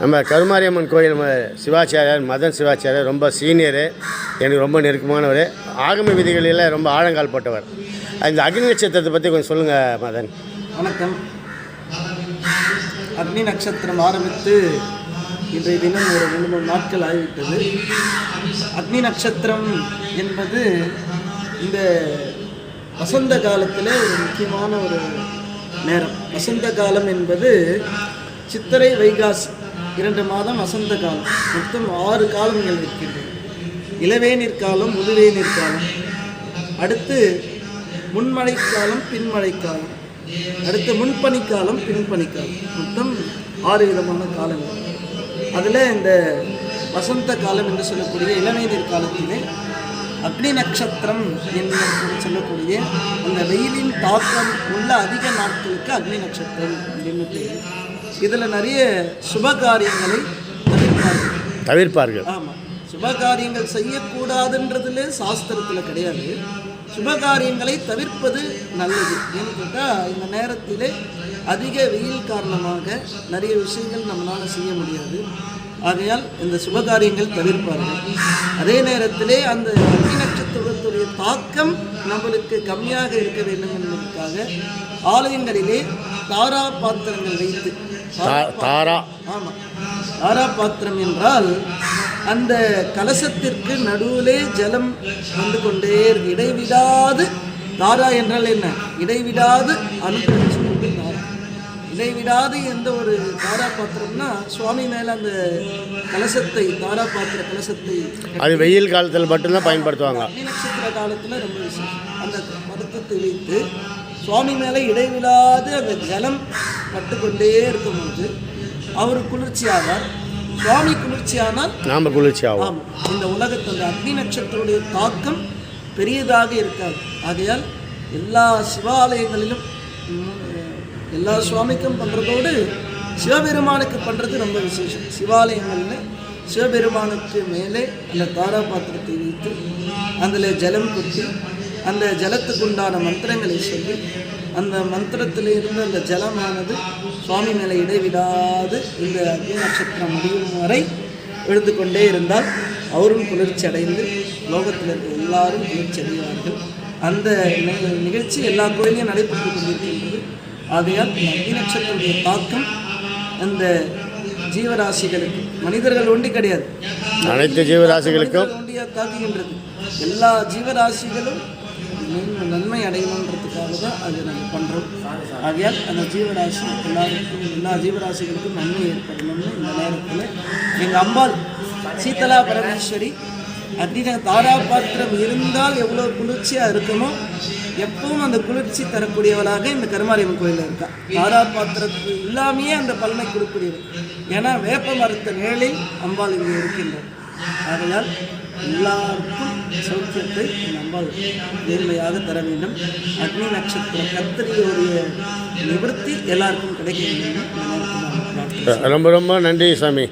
நம்ம கருமாரியம்மன் கோயில் சிவாச்சாரியார் மதன் சிவாச்சாரியர் ரொம்ப சீனியர் எனக்கு ரொம்ப நெருக்கமானவர். ஆகம விதிகளில் ரொம்ப ஆழங்கால் போட்டவர். இந்த அக்னி நட்சத்திரத்தை பற்றி கொஞ்சம் சொல்லுங்கள் மதன். வணக்கம். அக்னி நட்சத்திரம் ஆரம்பித்து இன்றைய தினம் ஒரு ரெண்டு மூணு நாட்கள் ஆகிவிட்டது. அக்னி நட்சத்திரம் என்பது இந்த வசந்த காலத்தில் ஒரு முக்கியமான ஒரு நேரம். வசந்த காலம் என்பது சித்திரை வைகாசி இரண்டு மாதம் வசந்த காலம். மொத்தம் ஆறு காலங்கள் இருக்கின்றன இளவேநீர் காலம் முதுவேநீர் காலம் அடுத்து முன்மழைக்காலம் பின்மழைக்காலம் அடுத்து முன்பனிக்காலம் பின்பனிக்காலம். மொத்தம் ஆறு விதமான காலங்கள். அதில் இந்த வசந்த காலம் என்று சொல்லக்கூடிய இளநீர் காலத்திலே அக்னி நட்சத்திரம் என்று சொல்லக்கூடிய அந்த வெயிலின் தாக்கம் உள்ள அதிக நாட்களுக்கு அக்னி நட்சத்திரம் அப்படின்னு பேர். இதில் நிறைய சுப காரியங்களை தவிர்ப்பார்கள். தவிர்ப்பார்கள். ஆமாம் சுபகாரியங்கள் செய்யக்கூடாதுன்றதுல சாஸ்திரத்தில் கிடையாது. சுபகாரியங்களை தவிர்ப்பது நல்லது. ஏன்னு கேட்டால் இந்த நேரத்திலே அதிக வெயில் காரணமாக நிறைய விஷயங்கள் நம்மளால் செய்ய முடியாது. ஆகையால் இந்த சுபகாரியங்கள் தவிர்ப்பார்கள். அதே நேரத்திலே அந்த அக்னி நட்சத்திரத்துடைய தாக்கம் நம்மளுக்கு கம்மியாக இருக்க வேண்டும் என்பதற்காக ஆலயங்களிலே தாரா பாத்திரங்கள் வைத்து தாரா ஆமாம் தாரா. பாத்திரம் என்றால் அந்த கலசத்திற்கு நடுவிலே ஜலம் வந்து கொண்டே இடைவிடாது. தாரா என்றால் என்ன? இடைவிடாது அனுப்பிச்சு இடைவிடாது எந்த ஒரு தாரா பாத்திரம்னா சுவாமி மேலே அந்த கலசத்தை தாரா பாத்திர கலசத்தை அது வெயில் காலத்தில் மட்டும்தான் பயன்படுத்துவாங்க. அக்னி நட்சத்திர காலத்தில் ரொம்ப விசேஷம். அந்த பதக்கத்தை வைத்து சுவாமி மேலே இடைவிடாது அந்த ஜலம் பட்டுக்கொண்டே இருக்கும்போது அவர் குளிர்ச்சி ஆவார் சுவாமி குளிர்ச்சியானால் நாம் குளிர்ச்சி ஆகும் இந்த உலகத்தில் அந்த அக்னி நட்சத்திரத்துடைய தாக்கம் பெரியதாக இருக்காது. ஆகையால் எல்லா சிவாலயங்களிலும் எல்லா சுவாமிக்கும் பண்ணுறதோடு சிவபெருமானுக்கு பண்ணுறது ரொம்ப விசேஷம். சிவாலயங்களில் சிவபெருமானுக்கு மேலே அந்த தாரா பாத்திரத்தை வைத்து அதில் ஜலம் கொட்டி அந்த ஜலத்துக்கு உண்டான மந்திரங்களை சொல்லி அந்த மந்திரத்தில் இருந்து அந்த ஜலமானது சுவாமி மேலே இடைவிடாது இந்த அக்னி நட்சத்திரம் முடியும் வரை எழுந்து கொண்டே இருந்தால் அவரும் குளிர்ச்சி அடைந்து லோகத்தில் இருக்க எல்லாரும் குளிர்ச்சி அடைவார்கள். அந்த நிகழ்ச்சி எல்லா கோயிலையும் நடைபெற்று கொண்டிருக்கின்றது. ஆகையால் நட்சத்திரத்துடைய தாக்கம் அந்த ஜீவராசிகளுக்கு மனிதர்கள் ஒண்டி கிடையாது. அனைத்து ஜீவராசிகளுக்கும். தாக்குகின்றது. எல்லா ஜீவராசிகளும் நன்மை- நன்மை அடையணுன்றதுக்காக தான் அதை நம்ம பண்ணுறோம் ஆகையால் அந்த ஜீவராசி எல்லாருக்கும் எல்லா ஜீவராசிகளுக்கும் நன்மை ஏற்படணும்னு இந்த நேரத்தில் எங்கள் அம்பாள் சீதலா பரமேஸ்வரி அக்னின தாராபாத்திரம் இருந்தால் எவ்வளோ குளிர்ச்சியாக இருக்குமோ எப்பவும் அந்த குளிர்ச்சி தரக்கூடியவளாக இந்த கருமாரியம்மன் கோயிலில் இருக்கா. தாராபாத்திரத்து இல்லாமையே அந்த பலனை கொடுக்கூடியவர் ஏன்னா வேப்ப மரத்த நிழலில் அம்பாள் இங்கே இருக்கின்றார் ஆகையால் எல்லாருக்கும் சௌக்கியத்தை இந்த நேர்மையாக தர வேண்டும். அக்னி நட்சத்திர கத்திரியோடைய நிவர்த்தி எல்லாருக்கும் கிடைக்க வேண்டும். ரொம்ப ரொம்ப நன்றி சாமி.